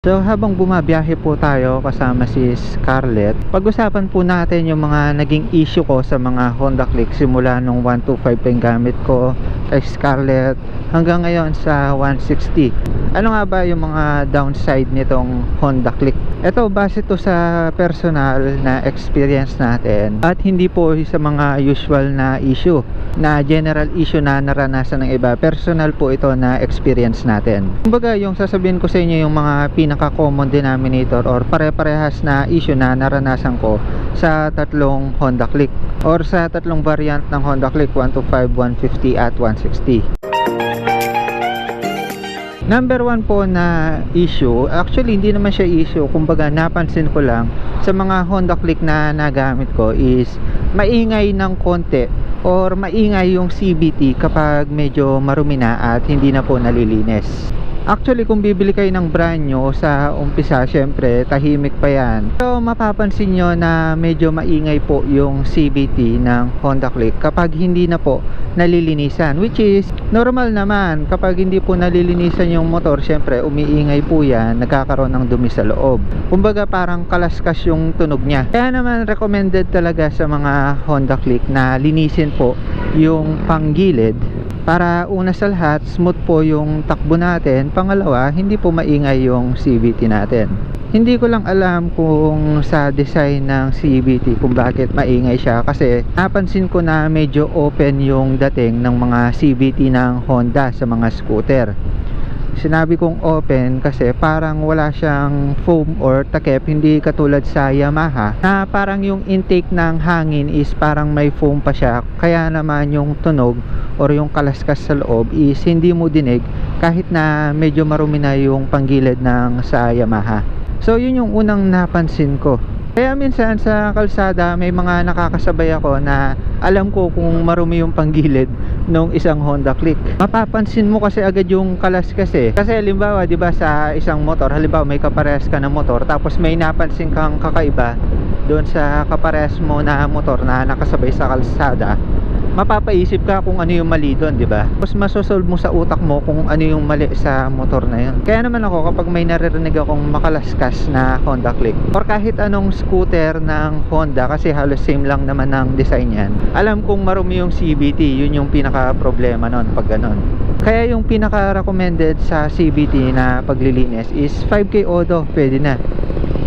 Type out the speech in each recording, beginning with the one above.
So habang bumabiyahe po tayo kasama si Scarlett, pag-usapan po natin yung mga naging issue ko sa mga Honda Click simula nung 125 pa yung gamit ko kay Scarlett hanggang ngayon sa 160. Ano nga ba yung mga downside nitong Honda Click? Ito base to sa personal na experience natin at hindi po sa mga usual na issue na general issue na naranasan ng iba. Personal po ito na experience natin. Kumbaga yung sasabihin ko sa inyo yung mga pinaka-common denominator or pare-parehas na issue na naranasan ko sa tatlong Honda Click or sa tatlong variant ng Honda Click 125, 150 at 160. Number one po na issue, actually hindi naman siya issue, kumbaga napansin ko lang sa mga Honda Click na nagamit ko is maingay ng konti or maingay yung CBT kapag medyo marumi na at hindi na po nalilinis. Actually, kung bibili kayo ng brand nyo sa umpisa, syempre, tahimik pa yan. So, mapapansin nyo na medyo maingay po yung CVT ng Honda Click kapag hindi na po nalilinisan. Which is, normal naman. Kapag hindi po nalilinisan yung motor, syempre, umiingay po yan, nagkakaroon ng dumi sa loob. Kumbaga, parang kalaskas yung tunog niya. Kaya naman, recommended talaga sa mga Honda Click na linisin po yung panggilid para una sa lahat smooth po yung takbo natin. Pangalawa hindi po maingay yung CVT natin. Hindi ko lang alam kung sa design ng CVT kung bakit maingay siya. Kasi napansin ko na medyo open yung dating ng mga CVT ng Honda sa mga scooter sinabi kong open kasi parang wala siyang foam or takip hindi katulad sa Yamaha na parang yung intake ng hangin is parang may foam pa siya. Kaya naman yung tunog or yung kalaskas sa loob is hindi mo dinig kahit na medyo marumi na yung panggilid ng sa Yamaha. So yun yung unang napansin ko. Kaya minsan sa kalsada may mga nakakasabay ako na alam ko kung marumi yung panggilid nung isang Honda Click. Mapapansin mo kasi agad yung kalaskas eh. Kasi halimbawa, 'di ba sa isang motor, halimbawa may kaparehas ka na motor tapos may napansin kang kakaiba doon sa kaparehas mo na motor na nakasabay sa kalsada mapapaisip ka kung ano yung mali doon, di ba? Tapos masosolve mo sa utak mo kung ano yung mali sa motor na yun. Kaya naman ako kapag may naririnig akong makalaskas na Honda Click or kahit anong scooter ng Honda kasi halos same lang naman ng design yan. Alam kong marumi yung CVT, yun yung pinaka problema nun pag ganun. Kaya yung pinaka recommended sa CVT na paglilinis is 5K Odo, pwede na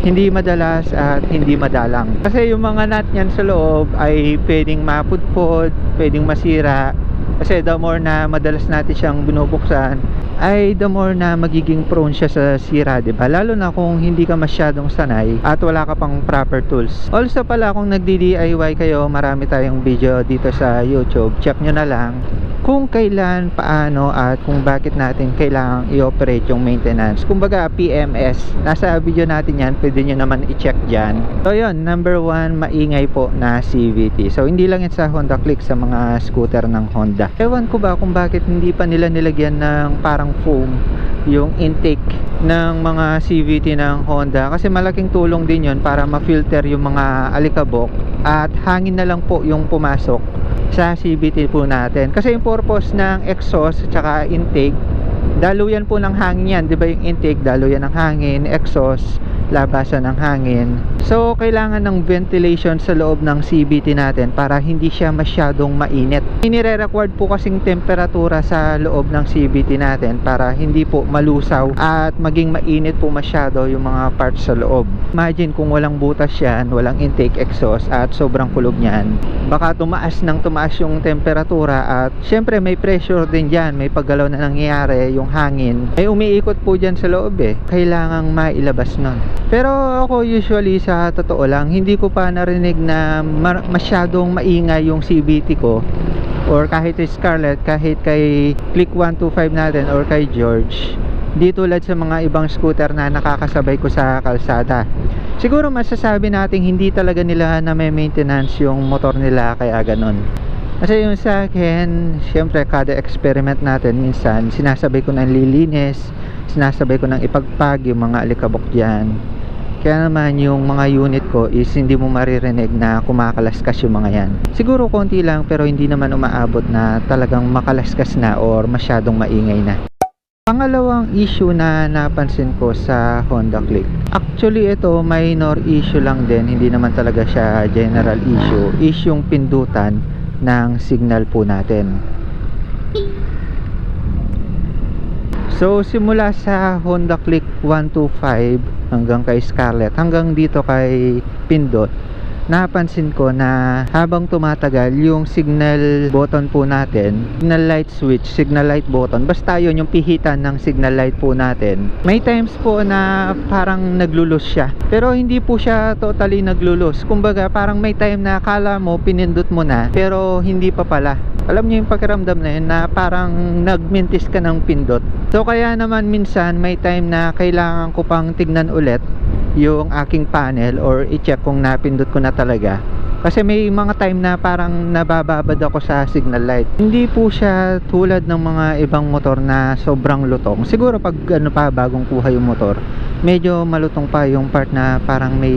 hindi madalas at hindi madalang kasi yung mga nut niyan sa loob ay pwedeng mapudpod pwedeng masira kasi the more na madalas natin siyang binubuksan ay the more na magiging prone siya sa sira, ba? Lalo na kung hindi ka masyadong sanay at wala ka pang proper tools. Also pala kung nagdi-DIY kayo, marami tayong video dito sa YouTube. Check nyo na lang kung kailan, paano at kung bakit natin kailangang i-operate yung maintenance. Kumbaga PMS, nasa video natin yan, pwede nyo naman i-check dyan. So yun, number one, maingay po na CVT. So hindi lang yan sa Honda Click, sa mga scooter ng Honda. Ewan ko ba kung bakit hindi pa nila nilagyan ng parang foam yung intake ng mga CVT ng Honda. Kasi malaking tulong din yon para ma-filter yung mga alikabok at hangin na lang po yung pumasok sa CVT po natin. Kasi yung purpose ng exhaust at saka intake daluyan po ng hangin yan. Di ba yung intake daluyan ng hangin exhaust labasan ng hangin. So kailangan ng ventilation sa loob ng CVT natin para hindi siya masyadong mainit. Inire-required po kasing temperatura sa loob ng CVT natin para hindi po malusaw at maging mainit po masyado yung mga parts sa loob. Imagine kung walang butas yan walang intake exhaust at sobrang kulog niyan. Baka tumaas ng tumaas yung temperatura at syempre may pressure din dyan may paggalaw na nangyayari yung hangin. Ay umiikot po dyan sa loob eh. Kailangang mailabas nun pero ako usually sa totoo lang hindi ko pa narinig na masyadong maingay yung CVT ko. Or kahit kay Scarlett kahit kay Click 125 natin or kay George. Di tulad sa mga ibang scooter na nakakasabay ko sa kalsada. Siguro masasabi natin hindi talaga nila na may maintenance yung motor nila kaya ganun. Kasi yung sa akin syempre kada experiment natin minsan sinasabay ko ng lilinis sinasabay ko ng ipagpag yung mga alikabok dyan kaya naman yung mga unit ko is hindi mo maririnig na kumakalaskas yung mga yan. Siguro konti lang pero hindi naman umaabot na talagang makalaskas na or masyadong maingay na. Pangalawang issue na napansin ko sa Honda Click. Actually ito minor issue lang din, hindi naman talaga siya general issue. Is yung pindutan ng signal po natin. So simula sa Honda Click 125 hanggang kay Scarlett. Hanggang dito kay Pindot napansin ko na habang tumatagal yung signal button po natin signal light switch, signal light button basta yun yung pihitan ng signal light po natin. May times po na parang naglulus siya. Pero hindi po siya totally naglulus kumbaga parang may time na kala mo pinindot mo na pero hindi pa pala. Alam niyo yung pakiramdam na yun na parang nagmintis ka ng pindot. So kaya naman minsan may time na kailangan ko pang tignan ulit yung aking panel or i-check kung napindot ko na talaga. Kasi may mga time na parang nabababad ako sa signal light. Hindi po siya tulad ng mga ibang motor na sobrang lutong. Siguro pag ano pa bagong kuha yung motor medyo malutong pa yung part na parang may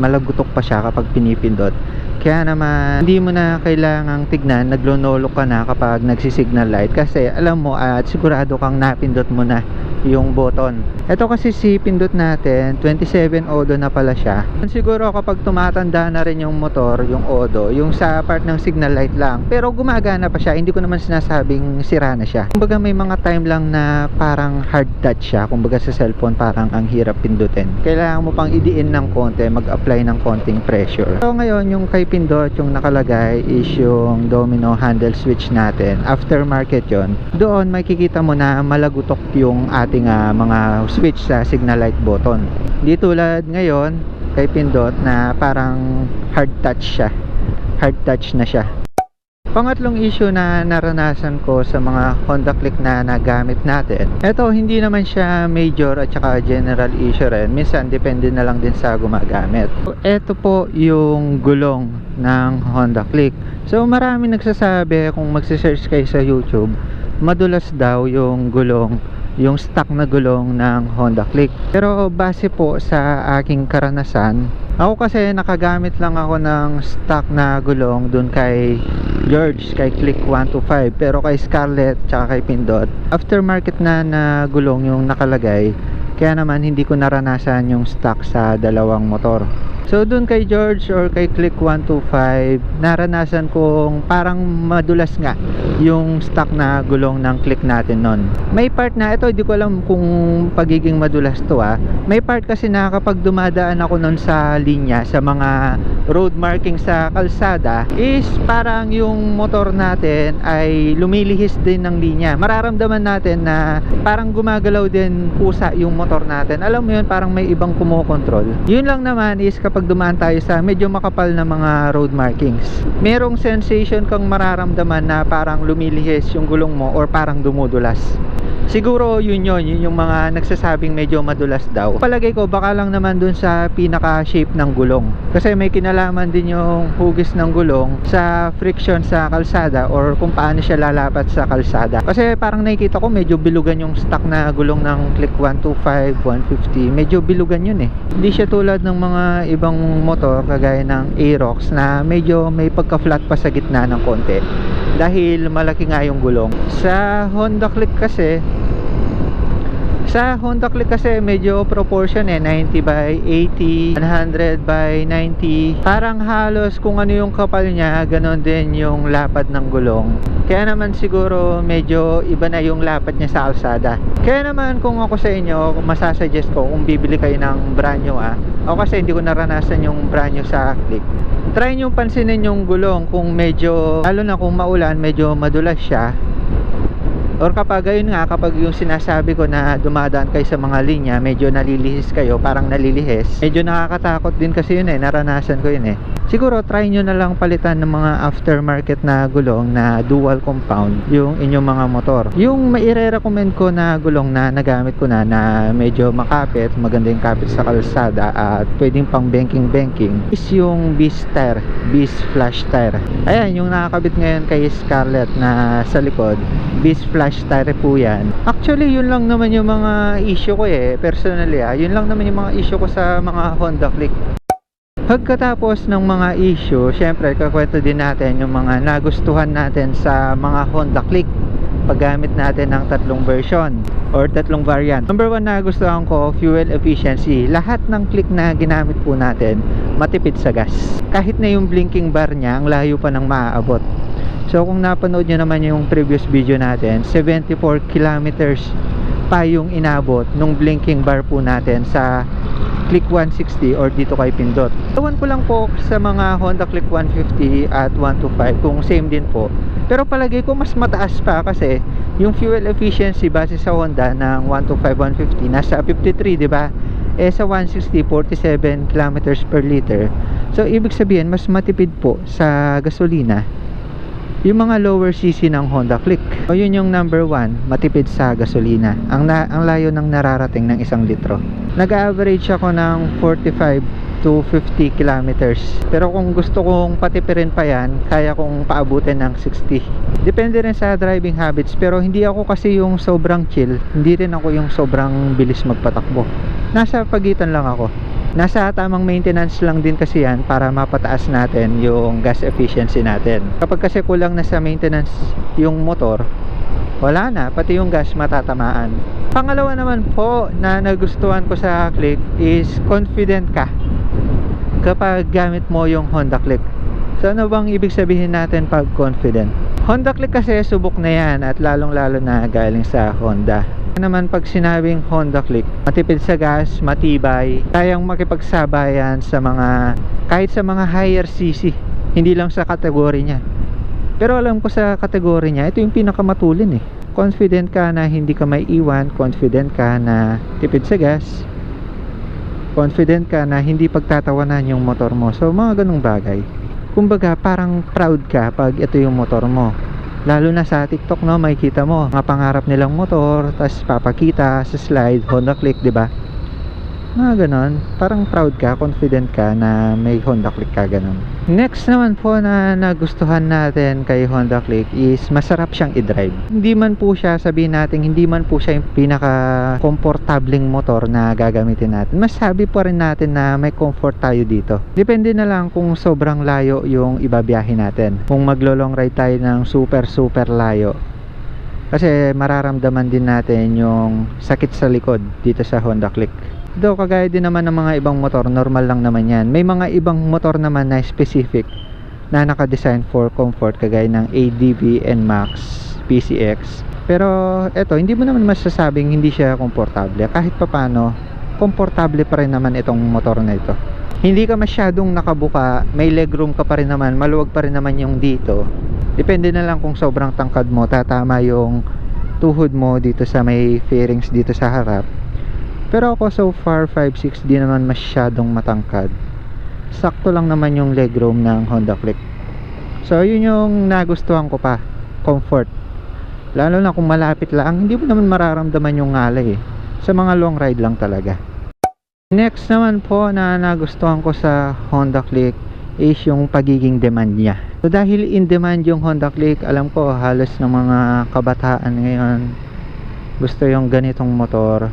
malagutok pa siya kapag pinipindot kaya naman hindi mo na kailangang tignan naglonolok ka na kapag nagsisignal light. Kasi alam mo at sigurado kang napindot mo na yung button. Ito kasi si pindot natin 27 odo na pala siya. Siguro kapag tumatanda na rin yung motor yung odo yung sa part ng signal light lang. Pero gumagana pa siya hindi ko naman sinasabing sira na siya. Kumbaga may mga time lang na parang hard touch siya. Kumbaga sa cellphone parang ang hirap pindutin. Kailangan mo pang idiin ng konti mag apply ng konting pressure. So ngayon yung kay pindot yung nakalagay is yung domino handle switch natin. Aftermarket yon doon makikita mo na malagutok yung ating ah, mga switch sa signal light button. Di tulad ngayon kay pindot na parang hard touch siya. Hard touch na siya Pangatlong issue na naranasan ko sa mga Honda Click na nagamit natin. Ito hindi naman siya major at saka general issue rin. Minsan depende na lang din sa gumagamit. Ito po yung gulong ng Honda Click. So marami nagsasabi kung magse-search kayo sa YouTube, madulas daw yung gulong yung stock na gulong ng Honda Click. Pero base po sa aking karanasan, ako kasi nakagamit lang ako ng stock na gulong dun kay George, kay Click 125. Pero kay Scarlett, tsaka kay Pindot, aftermarket na na gulong yung nakalagay. Kaya naman hindi ko naranasan yung stock sa dalawang motor. So dun kay George or kay Click 125, naranasan kong parang madulas nga yung stock na gulong ng Click natin nun. May part na ito, hindi ko alam kung pagiging madulas to ah. May part kasi na kapag dumadaan ako nun sa linya, sa mga road marking sa kalsada, is parang yung motor natin ay lumilihis din ng linya. Mararamdaman natin na parang gumagalaw din pusa yung motor natin. Alam mo yun, parang may ibang kumokontrol. Yun lang naman is kapag dumaan tayo sa medyo makapal na mga road markings. Merong sensation kang mararamdaman na parang lumilihis yung gulong mo or parang dumudulas. Siguro yun yun, yun yung mga nagsasabing medyo madulas daw. Palagay ko baka lang naman dun sa pinaka shape ng gulong. Kasi may kinalaman din yung hugis ng gulong sa friction sa kalsada or kung paano siya lalapat sa kalsada. Kasi parang nakikita ko medyo bilugan yung stock na gulong ng Click 125, 150. Medyo bilugan yun eh. Hindi siya tulad ng mga ibang motor kagaya ng Aerox na medyo may pagka-flat pa sa gitna ng konti dahil malaki nga yung gulong. Sa Honda Click kasi sa Honda Click kasi medyo proportion eh 90 by 80 100 by 90 parang halos kung ano yung kapal niya ganon din yung lapad ng gulong. Kaya naman siguro medyo iba na yung lapad niya sa kalsada kaya naman kung ako sa inyo masasuggest ko kung bibili kayo ng brand ah. Ako kasi hindi ko naranasan yung brand sa Click. Try nyo pansinin yung gulong kung medyo lalo na kung maulan medyo madulas siya or kapag ayun nga kapag yung sinasabi ko na dumadaan kayo sa mga linya medyo nalilihis kayo parang nalilihis medyo nakakatakot din kasi yun eh naranasan ko yun eh siguro try nyo na lang palitan ng mga aftermarket na gulong na dual compound yung inyong mga motor. Yung maire-recommend ko na gulong na nagamit ko na na medyo makapit maganda yung kapit sa kalsada at pwedeng pang banking banking is yung Beast tire Beast flash tire. Ayan yung nakakabit ngayon kay Scarlett na sa likod Beast flash tire po yan. Actually yun lang naman yung mga issue ko eh personally ah. Yun lang naman yung mga issue ko sa mga Honda Click Pagkatapos ng mga issue, syempre kakwento din natin yung mga nagustuhan natin sa mga Honda Click. paggamit natin ng tatlong version or tatlong variant. Number one na gustuhan ko, fuel efficiency. Lahat ng click na ginamit po natin, matipid sa gas. Kahit na yung blinking bar niya, ang layo pa ng maaabot. So kung napanood nyo naman yung previous video natin, 74 kilometers pa yung inabot nung blinking bar po natin sa Click 160 or dito kay Pindot. Ewan ko lang po sa mga Honda Click 150 at 125 kung same din po. Pero palagay ko mas mataas pa kasi yung fuel efficiency base sa Honda ng 125 150 nasa 53, 'di ba? Eh sa 160 47 kilometers per liter. So ibig sabihin mas matipid po sa gasolina yung mga lower cc ng Honda Click. O yun yung number one, matipid sa gasolina. Ang, na, ang layo ng nararating ng isang litro. Nag-average ako ng 45 to 50 kilometers. Pero kung gusto kong patipirin pa yan, kaya kong paabutin ng 60. Depende rin sa driving habits. Pero hindi ako kasi yung sobrang chill. Hindi rin ako yung sobrang bilis magpatakbo. Nasa pagitan lang ako nasa tamang maintenance lang din kasi yan para mapataas natin yung gas efficiency natin. Kapag kasi kulang na sa maintenance yung motor wala na, pati yung gas matatamaan. Pangalawa naman po na nagustuhan ko sa Click is confident ka kapag gamit mo yung Honda Click. So ano bang ibig sabihin natin pag confident? Honda Click kasi subok na yan at lalong lalo na galing sa Honda naman pag sinabing Honda Click matipid sa gas, matibay kayang makipagsabayan sa mga kahit sa mga higher CC hindi lang sa kategory niya. Pero alam ko sa kategory niya ito yung pinakamatulin eh. Confident ka na hindi ka may iwan confident ka na tipid sa gas confident ka na hindi pagtatawanan yung motor mo. So mga ganong bagay. Kumbaga parang proud ka pag ito yung motor mo lalo na sa TikTok no? Makikita mo mga pangarap nilang motor tapos papakita sa slide Honda Click di ba mga ganon. Parang proud ka confident ka na may Honda Click ka ganon. Next naman po na nagustuhan natin kay Honda Click is masarap siyang i-drive. Hindi man po siya sabihin natin hindi man po siya yung pinaka komportabling motor na gagamitin natin. Masabi po rin natin na may comfort tayo dito. Depende na lang kung sobrang layo yung ibabiyahe natin. Kung maglo long ride tayo ng super super layo. Kasi mararamdaman din natin yung sakit sa likod dito sa Honda Click do kagaya din naman ng mga ibang motor normal lang naman yan. May mga ibang motor naman na specific na naka-design for comfort kagaya ng ADV NMAX PCX pero eto hindi mo naman masasabing hindi siya komportable. Kahit papano komportable pa rin naman itong motor na ito. Hindi ka masyadong nakabuka may legroom ka pa rin naman maluwag pa rin naman yung dito. Depende na lang kung sobrang tangkad mo tatama yung tuhod mo dito sa may fairings dito sa harap pero ako so far 5'6 di naman masyadong matangkad. Sakto lang naman yung legroom ng Honda Click. So yun yung nagustuhan ko pa. Comfort. Lalo na kung malapit lang. Hindi mo naman mararamdaman yung ngalay eh. sa mga long ride lang talaga. Next naman po na nagustuhan ko sa Honda Click is yung pagiging demand niya. So dahil in demand yung Honda Click alam ko halos ng mga kabataan ngayon gusto yung ganitong motor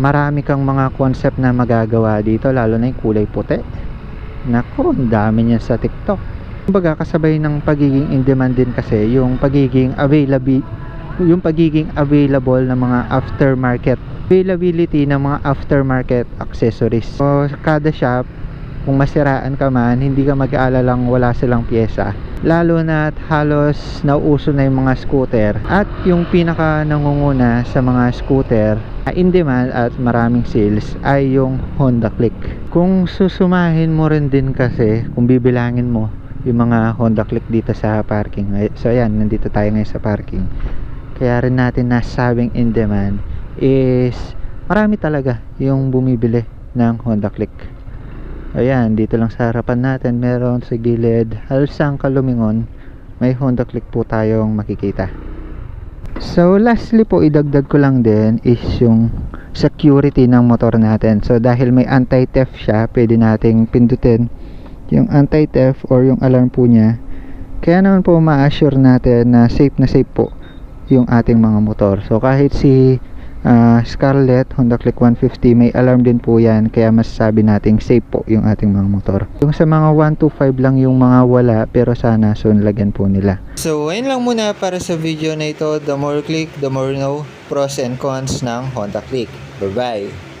marami kang mga concept na magagawa dito lalo na yung kulay puti. Nako ang dami niyan sa tiktok. Kumbaga kasabay ng pagiging in demand din kasi yung pagiging available yung pagiging available ng mga aftermarket availability ng mga aftermarket accessories. So kada shop kung masiraan ka man hindi ka mag-aalalang wala silang pyesa lalo na at halos nauuso na yung mga scooter. At yung pinaka nangunguna sa mga scooter in demand at maraming sales ay yung Honda Click. Kung susumahin mo rin din kasi kung bibilangin mo yung mga Honda Click dito sa parking so ayan nandito tayo ngayon sa parking. Kaya rin natin nasabing in demand is marami talaga yung bumibili ng Honda Click ayan dito lang sa harapan natin. Meron sa gilid. Halos ang kalumingon. May Honda Click po tayong makikita. So lastly po idagdag ko lang din is yung security ng motor natin. So dahil may anti-theft siya pwede nating pindutin yung anti-theft or yung alarm po niya. Kaya naman po ma-assure natin na safe na safe po yung ating mga motor. So kahit si Ah, Scarlett, Honda Click 150, may alarm din po yan. Kaya masasabi nating safe po yung ating mga motor. Yung sa mga 125 lang yung mga wala, pero sana soon lagyan po nila. So, ayun lang muna para sa video na ito. The more click, the more know. Pros and cons ng Honda Click. Bye-bye!